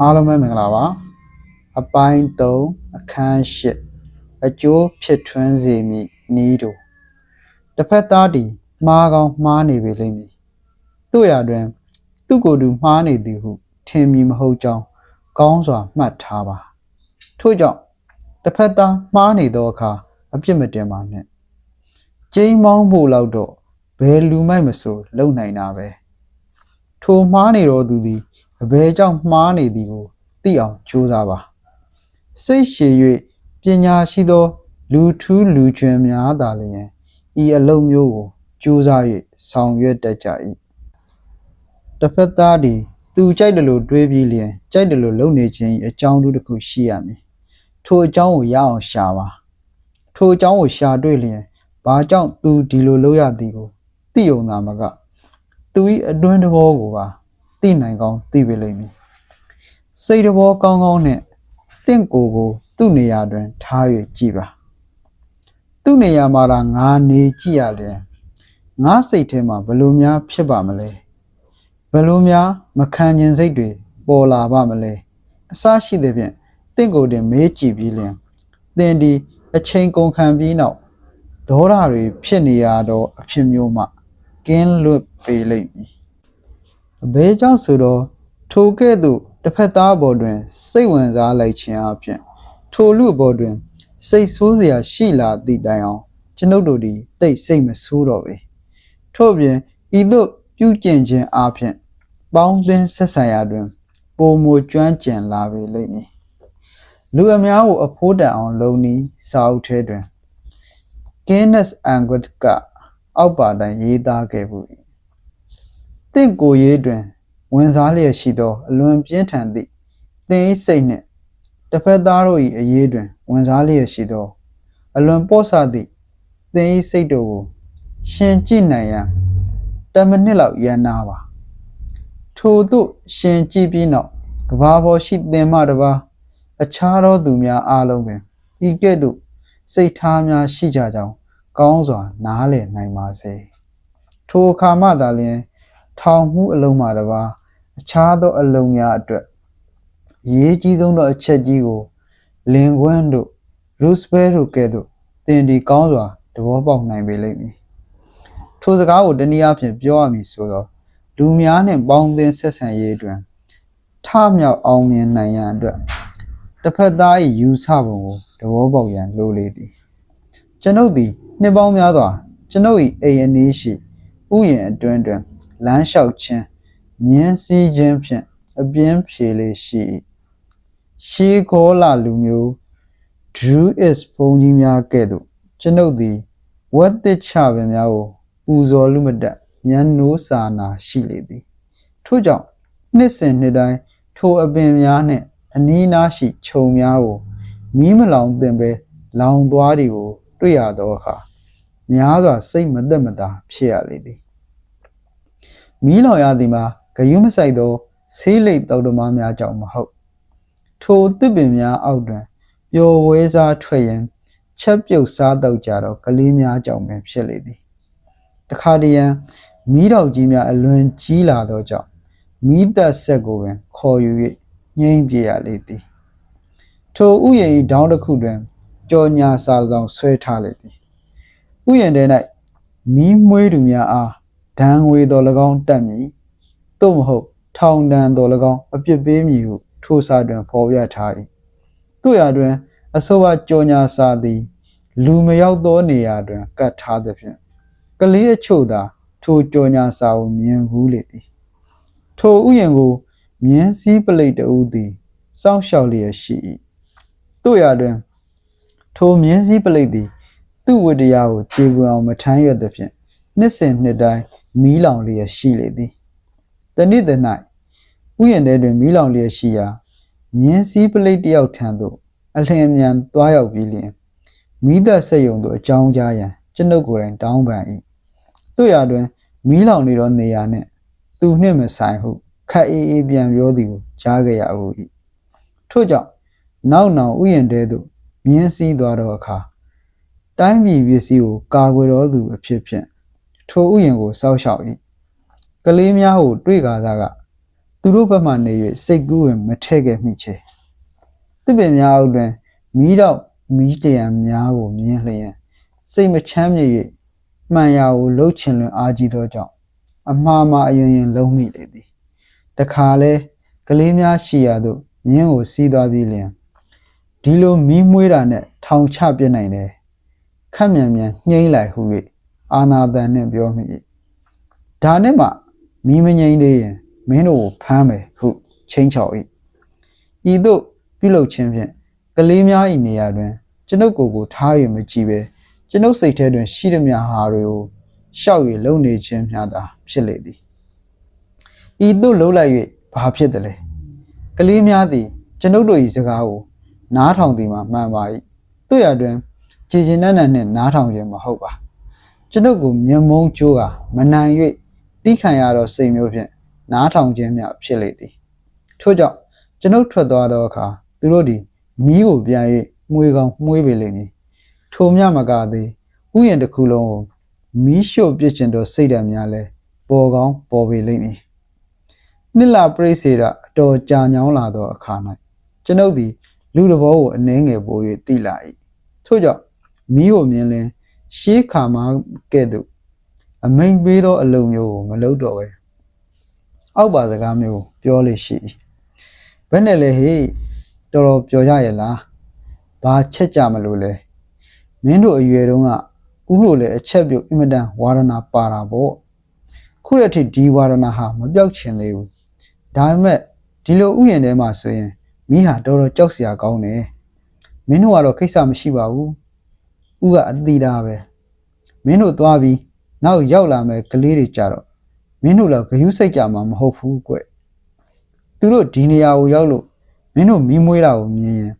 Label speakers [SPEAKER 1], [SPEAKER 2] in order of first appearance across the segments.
[SPEAKER 1] အားလုံးပဲမင်္ဂလာပါအပိုင်း3အခန်း8အကျိုးဖြစ်ထွန်းစေမည့်နီးတို့တစ်ဖက်သားသည်မှားကောင်းမှားနေပေလိမ့်မည်တို့ရာတွင် သူကိုယ်သူမှားနေသည်ဟုထင်မည်မဟုတ်ကြောင်းကောင်းစွာမှတ်ထားပါထို့ကြောင့်တစ်ဖက်သားမှားနေသောအခါအပြစ်မတင်ပါနှင့်ကျိမ်းမောင်းဖို့လောက်တော့ဘယ်လူမိုက်မဆိုလုံနိုင်တာပဲထိုမှားနေတော်သူသည် အဘယ်ကြောင့်မှားနေသည်ကိုသိအောင်ကြိုးစားပါစိတ်ရှည်၍ပညာရှိသော လူထူးလူကျွမ်းများသာလျှင်ဤအလုံးမျိုးကိုကြိုးစား၍ဆောင်ရွက်တတ်ကြ၏တစ်ဖက်သားသည်သူကြိုက်တယ်လို့တွေးပြီးလျင်ကြိုက်တယ်လို့လုပ်နေခြင်း၏အကြောင်းတစ်ခုရှိရမည်ထိုအကြောင်းကိုရအောင်ရှာပါထိုအကြောင်းကိုရှာတွေ့လျင်ဘာကြောင့်သူဒီလိုလုပ်ရသည်ကိုသိုံသာမကသူ၏အတွင်းသဘောကိုပါ သိနိုင်ကောင်းသိပေလိမ့်မည်စိတ်သဘောကောင်းကောင်းနဲ့တင့်ကိုယ်ကို သူ့နေရာတွင် ထား၍ကြည်ပါသူ့နေရာမှာသာငါနေကြည့်ရလျင်ငါစိတ်ထဲမှာဘယ်လိုများ ဖြစ်ပါမလဲဘယ်လိုများမခံကျင်စိတ်တွေပေါ်လာပါမလဲအစရှိတဲ့ဖြင့်တင့်ကိုယ်တင်မေးကြည့်ပြီးလျင်သင်ဒီအချိန်ကုန်ခံပြီးနောက်ဒေါသတွေဖြစ်နေရတော့အဖြစ်မျိုးမှကင်းလွတ်ပေလိမ့်မည် အဘဲကြောင့်ဆိုတော့ထိုကဲ့သို့တစ်ဖက်သားဘော်တွင် စိတ်ဝင်စားလိုက်ခြင်းအပြင်ထိုလူဘော်တွင် စိတ်ဆိုးစရာရှိလာသည့်တိုင်အောင်ကျွန်ုပ်တို့သည်တိတ်စိတ်မဆိုးတော့ပေထို့ပြင်ဤသို့ပြုကျင့်ခြင်းအပြင်ပေါင်းသင်းဆက်ဆံရာတွင်ပုံမူကျွမ်းကျင်လာပေလိမ့်မည်လူအများကိုအဖိုးတန်အောင်လုံနီးစာအုပ်ထဲတွင် Guinness Angut ကအောက်ပါတိုင်းရေးသားခဲ့မှု၏ တင့်ကိုယ်ရေးတွင် ဝင်စားလျက်ရှိသော အလွန်ပြင်းထန်သည့်သင်၏စိတ်နှင့်တစ်ဖက်သားတို့၏အရေးတွင် ဝင်စားလျက်ရှိသော အလွန်ပေါ့ဆသည့်သင်၏စိတ်တို့ကို ရှင်ကြည့်နိုင်ရန်10မိနစ်လောက်ရန်နာပါထို့သို့ရှင်ကြည့်ပြီးနောက်ကဘာပေါ်ရှိသင်မှတပါအခြားသောသူများအားလုံးပင်ဤကဲ့သို့စိတ်ထားများရှိကြကြောင်းကောင်းစွာနားလည်နိုင်ပါစေထိုအခါမှသာလျှင် ထောင်မှုအလုံးမှတပါအခြားသောအလုံးများအတွက်အရေးကြီးဆုံးသောအချက်ကြီးကိုလင်ကွန်းတို့ရူစပဲတို့ကဲ့သို့သင်ဒီကောင်းစွာသဘောပေါက်နိုင်ပေလိမ့်မည်ထိုစကားကိုတနည်းအားဖြင့်ပြောရမည်ဆိုတော့လူများနှင့်ပေါင်းသင်းဆက်ဆံရေးတွင်ထမြောက်အောင်မြင်နိုင်ရန်အတွက်တစ်ဖက်သား၏ယူဆပုံကိုသဘောပေါက်ရန်လိုလေသည်ကျွန်ုပ်သည်နှစ်ပေါင်းများစွာကျွန်ုပ်၏အိမ်အနည်းရှိဥယျာဉ်အတွင်းတွင် လမ်းလျှောက်ခြင်းမြင်းစည်းခြင်းဖြင့်အပြင်းဖြေလေးရှိ၏ရှေးကောလာလူမျိုး Drew is ဘုံကြီးများကဲ့သို့ကျွန်ုပ်သည်ဝတ်တစ်ချပင်များကိုပူဇော်လူမတက်ဉာဏ်နိုးစာနာရှိလေသည်ထို့ကြောင့်နှစ်စဉ်နှစ်တိုင်းထိုအပင်များနှင့်အနီးနားရှိခြုံများကိုမီးမလောင်သင်ပဲလောင်သွားတွေကို တွေ့ရသောအခါများစွာစိတ်မသက်မသာဖြစ်ရလေသည် မီးလောင်ရသည်မှာဂယုမဆိုင်သောဆေးလိပ်တောက်တမားများကြောင့်မဟုတ်ထိုတစ်ပင်များအောက်တွင်ပျော်ဝဲစားထွက်ရင်ချက်ပြုတ်စားတော့ကြတော့ကလေးများကြောင့်ပင်ဖြစ်လေသည်တခါတရံမီးတော်ကြီးများအလွန်ကြီးလာသောကြောင့်မီးသက်ဆက်ကိုပင်ခေါ်ယူ၍ငိမ့်ပြရလေသည်ထိုဥယျာဉ်၏ဒေါင်းတစ်ခုတွင်ကြော်ညာစာဆောင်ဆွဲထားလေသည်ဥယျာဉ်ထဲ၌မီးမွေးသူများအား ဒဏ်ငွေတော်၎င်းတက်မည်သို့မဟုတ် ထောင်ဒဏ်တော်၎င်းအပြစ်ပေးမည်ဟုထိုစာတွင်ဖော်ပြထား၏တို့ရာတွင် အဆိုပါကြော်ညာစာသည် လူမရောက်သောနေရာတွင်ကတ်ထားသဖြင့်ကလေးအချို့သာ ထိုကြော်ညာစာကိုမြင်ဘူးလေသည်ထိုဥယျာဉ်ကိုမြင်းစည်းပလိတ်တဦးသည်စောင့်ရှောက်လျက်ရှိ၏တို့ရာတွင် ထိုမြင်းစည်းပလိတ်သည် သူ့ဝတ္တရားကိုခြေပွန်အောင်မထမ်းရွက်သဖြင့် နှစ်စဉ်နှစ်တိုင်းမီးလောင်လျက်ရှိလေသည်တနေ့တ၌ဥယျာဉ်ထဲတွင်မီးလောင်လျက်ရှိရာမြင်းစည်းပလိတ်တယောက်ထံသို့အလျင်မြန်သွားရောက်ပြီးလျင်မိသက်ဆက်ယုံသို့အကြောင်းကြားရန်ကျွန်ုပ်ကိုယ်တိုင်တောင်းပန်၏တို့ရာတွင်မီးလောင်နေသောနေရာနှင့်သူနှင့်မဆိုင်ဟုခက်အေးအေးပြန်ပြောသည်ကိုကြားခဲ့ရဟု၏ထို့ကြောင့်နောက်နောက်ဥယျာဉ်တဲသို့မြင်းစည်းသွားသောအခါတိုင်းပြည်ပစ္စည်းကိုကာကွယ်တော်သူအဖြစ်ဖြင့် ထိုဥယျာဉ်ကိုစောက်ရှောက်၏ကလေးများကိုတွေ့ကားစားကသူတို့ဘက်မှနေ၍စိတ်ကူးဝင်မထည့်ခဲ့မိချေတစ်ပင်များအောက်တွင်မီးတော့မီးတရံများကိုမြင်လျင်စိတ်မချမ်းမြေ၍မှန်ရာကိုလှုပ်ချင်လွန်အားကြီးသောကြောင့်အမှားမှားအယွင်ယင်လုံးမိလေသည်တခါလဲကလေးများရှိရာသို့မြင်းကိုစီးသွားပြီးလျင်ဒီလိုမီးမွေးတာနဲ့ထောင်ချပြစ်နိုင်တယ်ခက်မြန်မြန်ညှိမ့်လိုက်ဟု၍ အာနာတန်နှင့်ပြောမိ၏ဒါနဲ့မှမီးမငိမ့်သေးရင်မင်းတို့ကိုဖမ်းမယ်ဟုချင်းချော်၏ဤသို့ပြုလုပ်ခြင်းဖြင့်ကလေးများ၏နေရာတွင် ကျွန်ုပ်ကိုယ်ကိုထား၍မကြည့်ပဲကျွန်ုပ်စိတ်ထဲတွင် ရှိသမျှဟာတွေကိုရှောက်၍လုံနေခြင်းမျှသာဖြစ်လေသည်ဤသို့လှုပ်လိုက်၍ဘာဖြစ်သလဲကလေးများသည် ကျွန်ုပ်တို့၏စကားကိုနားထောင်သည်မှာမှန်ပါ၏တို့ရတွင်ကြည်ကျင်တဲ့နဲ့နှင့်နားထောင်ခြင်းမဟုတ်ပါ ကျွန်ုပ်ကိုမျက်မုံးကြိုးကမနိုင်၍တီးခံရသောစိတ်မျိုးဖြင့်နားထောင်ခြင်းမျှဖြစ်လေသည်ထို့ကြောင့်ကျွန်ုပ်ထွက်သွားသောအခါသူတို့သည်မီးကိုပြန်၍မှုေကောင်မှုေးပေလိမ့်မည်ထိုမြမကသည်ဥယျာဉ်တစ်ခုလုံးကိုမီးရှို့ပစ်ခြင်းတို့စိတ်ဓာတ်များလဲပေါ်ကောင်းပေါ်ပေလိမ့်မည်နှစ်လပြိစေတာအတော်ကြာညောင်းလာသောအခါ၌ကျွန်ုပ်သည်လူတစ်ဘောကိုအနှဲငယ်ပို၍တိလာ၏ထို့ကြောင့်မီးကိုမြင်လင် ရှေးခါမကဲ့သို့အမိန်ပေးသောအလုံမျိုးကိုမလုပ်တော့ပဲအောက်ပါစကားမျိုးပြောလေရှိ၏ဘယ်နဲ့လဲဟေ့တော်တော်ပြောကြရဲ့လားဘာချက်ကြမလို့လဲမင်းတို့အရွယ်တုန်းကဥလို့လည်းအချက်ပြုတ်အင်မတန်ဝါရဏပါတာပေါ့ခုရထိဒီဝါရဏဟာမပြောက်ချင်သေးဘူးဒါပေမဲ့ဒီလိုဥယျာဉ်ထဲမှာဆိုရင်မိဟာတော်တော်ကြောက်စရာကောင်းတယ်မင်းတို့ကတော့ကိစ္စမရှိပါဘူး ဥကအတိတာပဲမင်းတို့သွားပြီးနောက်ရောက်လာမဲ့ကလေးတွေကြတော့မင်းတို့လည်းဂယုစိတ်ကြမှာမဟုတ်ဘူးကွသူတို့ဒီနေရာကိုရောက်လို့မင်းတို့မီးမွေးတာကိုမြင်ရင်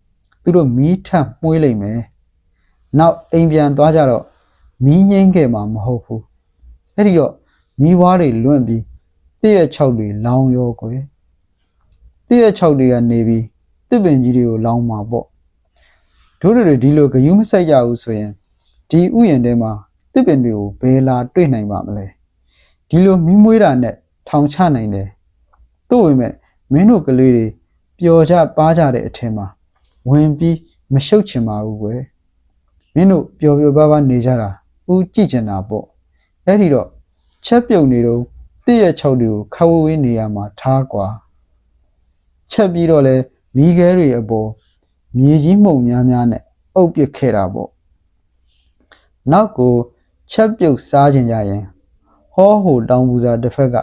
[SPEAKER 1] သူတို့မီးထပ်မွေးလိမ့်မယ်နောက်အိမ်ပြန်သွားကြတော့မီးငိမ့်ခဲ့မှာမဟုတ်ဘူးအဲ့ဒီတော့မီးဝါးတွေလွင့်ပြီးတည့်ရဲ့6တွေလောင်ရောကွယ်တည့်ရဲ့6တွေကနေပြီးတစ်ပင်ကြီးတွေကိုလောင်မှာပေါ့ တို့တွေဒီလိုဂယုမစိုက်ကြဘူးဆိုရင်ဒီဥယျာဉ်ထဲမှာတစ်ပင်တွေကိုဘယ်လာတွေ့နိုင်ပါမလဲဒီလိုမိမွေးတာနဲ့ထောင်ချနိုင်တယ်သို့ပေမဲ့မင်းတို့ကလေးတွေပျော်ကြပါကြတဲ့အထင်မှာဝင်ပြီးမရှုပ်ချင်ပါဘူးကွယ်မင်းတို့ပျော်ပျော်ပါးပါးနေကြတာဦးကြည့်ချင်တာပေါ့အဲ့ဒီတော့ချက်ပြုတ်နေတော့တည့်ရဲ့၆တွေကိုခဝဝေးနေရာမှာထားကွာချက်ပြီးတော့လဲမိခဲတွေအပေါ် မြေကြီးမှုန်များများနဲ့အုပ်ပစ်ခဲ့တာပေါ့နောက်ကိုချက်ပြုတ်စားခြင်းကြရင်ဟောဟိုတောင်ပူစာတစ်ဖက်က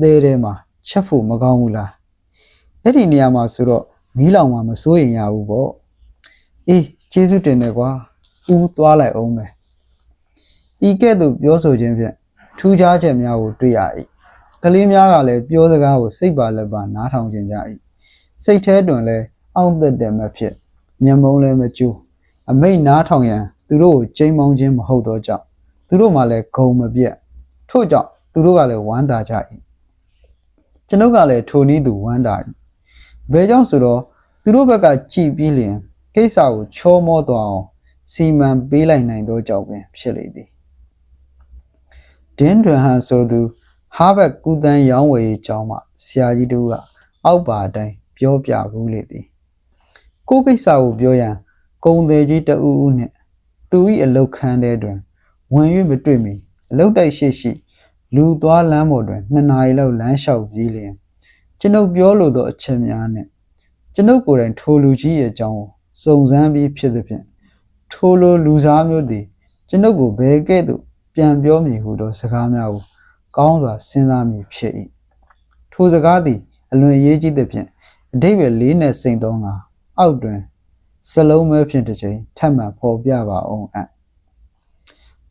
[SPEAKER 1] သဲထဲမှာချက်ဖို့မကောင်းဘူးလားအဲ့ဒီနေရာမှာဆိုတော့မီးလောင်မှာမစိုးရင်ရဘူးပေါ့အေးကျေးဇူးတင်တယ်ကွာဦးသွားလိုက်အောင်မယ်ဤကဲ့သို့ပြောဆိုခြင်းဖြင့်ထူးခြားချက်များကိုတွေ့ရ၏ကလေးများကလည်းပြောစကားကိုစိတ်ပါလက်ပါနားထောင်ကြကြ၏စိတ်ထဲတွင်လည်း အောင့်သက်တယ်မဖြစ်မျက်မုံးလည်းမကျူးအမိတ်နားထောင်ရန်သူတို့ကိုချိန်မောင်းခြင်းမဟုတ်သောကြောင့်သူတို့မှလည်းဂုံမပြတ်ထို့ကြောင့်သူတို့ကလည်းဝမ်းသာကြ၏ကျွန်ုပ်ကလည်းထိုနည်းသူဝမ်းသာ၏ဘယ်ကြောင့်ဆိုတော့သူတို့ဘက်ကကြည်ပြီးလျင်ကိစ္စကိုချောမောသွားအောင်စီမံပေးလိုက်နိုင်သောကြောင့်ပင်ဖြစ်လေသည်ဒင်းဒွန်ဟန်ဆိုသူဟာဘတ်ကူတန်းရောင်းဝယ်ရေးကျောင်းမှဆရာကြီးတို့ကအောက်ပါအတိုင်းပြောပြဘူးလေသည် ကိုကိစ္စကိုပြောရန်ကုံသေးကြီးတအူးဦးနှင့်သူ၏အလုတ်ခန်းထဲတွင်ဝင်၍မတွေ့မီအလုတ်တိုက်ရှိရှိ လူသွားလမ်းပေါ်တွင်နှစ်နာရီလောက်လမ်းလျှောက်ပြီးလျင်ကျွန်ုပ်ပြောလိုသောအချက်များနှင့်ကျွန်ုပ်ကိုယ်တိုင်ထိုလူကြီးရဲ့အကြောင်းကိုစုံစမ်းပြီးဖြစ်သည်ဖြင့်ထိုလိုလူစားမျိုးသည် ကျွန်ုပ်ကိုဘယ်ကဲ့သို့ပြန်ပြောမည်ဟုသောစကားများကိုကောင်းစွာစဉ်းစားမိဖြစ်၏ထိုစကားသည်အလွန်ရေးကြီးသဖြင့်အတိတ်ပဲလေးနဲ့စိန်သောငါ အောက်တွင်စလုံးမဲဖြင့်တစ်ချိန်ထပ်မံပေါ်ပြပါအောင်အံ့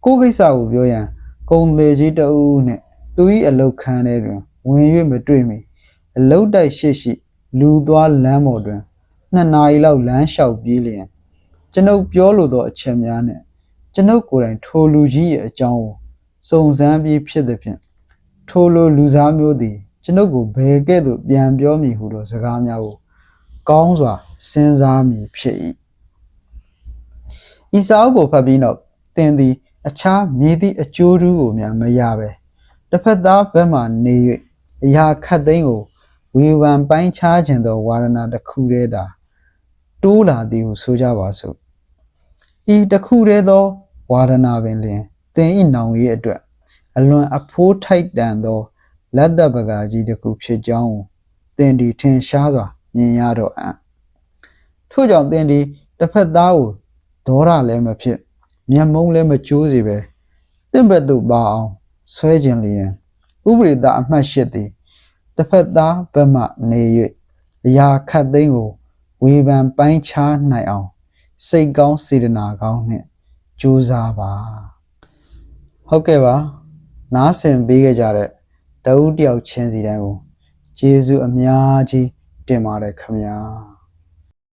[SPEAKER 1] ကိုကိစ္စကိုပြောရန်ကုံသေးကြီးတအူးနှင့်သူ၏အလုတ်ခန်းထဲတွင်ဝင်၍မတွေ့မီအလုတ်တိုက်ရှိရှိ လူသွားလမ်းပေါ်တွင်နှစ်နာရီလောက်လမ်းလျှောက်ပြေးလျင်ကျွန်ုပ်ပြောလိုသောအချက်များနှင့်ကျွန်ုပ်ကိုယ်တိုင်ထိုလူကြီးရဲ့အကြောင်းကိုစုံစမ်းပြီးဖြစ်သည်ဖြင့်ထိုလိုလူစားမျိုးသည် ကျွန်ုပ်ကိုဘယ်ကဲ့သို့ပြန်ပြောမည်ဟုသောစကားများကိုကောင်းစွာ စဉ်းစားမည်ဖြစ်၏ဤစာအုပ်ကိုဖတ်ပြီးနောက်သင်သည် အခြားမြည်သည့်အကျိုးတူးကိုများမရပဲတစ်ဖက်သားဘက်မှနေ၍အရာခတ်သိမ်းကိုဝေဖန်ပိုင်းခြားခြင်းသောဝါဒနာတစ်ခုတည်းသာတိုးလာသည်ဟုဆိုကြပါစို့ဤတစ်ခုတည်းသောဝါဒနာပင်လျှင်သင်၏နောင်ရေးအတွက် အလွန်အဖိုးထိုက်တန်သောလက်သက်ပကာကြီးတစ်ခုဖြစ်ကြောင်းကိုသင်ဒီထင်ရှားစွာမြင်ရတော့အံ့ ထို့ကြောင့်သင်ဒီတစ်ဖက်သားကိုဒေါရလည်းမဖြစ်မျက်မုံးလည်းမကျိုးစေပဲတင့်ဘက်သို့ပါအောင်ဆွဲခြင်းလျင်ဥပရိသအမှတ်ရှစ်သည်တစ်ဖက်သားဘက်မှနေ၍အရာခတ်သိမ်းကိုဝေဖန်ပိုင်းခြားနိုင်အောင် စိတ်ကောင်းစေတနာကောင်းနှင့်ကြိုးစားပါဟုတ်ကဲ့ပါနားဆင်ပေးခဲ့ကြတဲ့တဦးတယောက်ချင်းစီတိုင်းကိုကျေးဇူးအများကြီးတင်ပါတယ်ခင်ဗျာ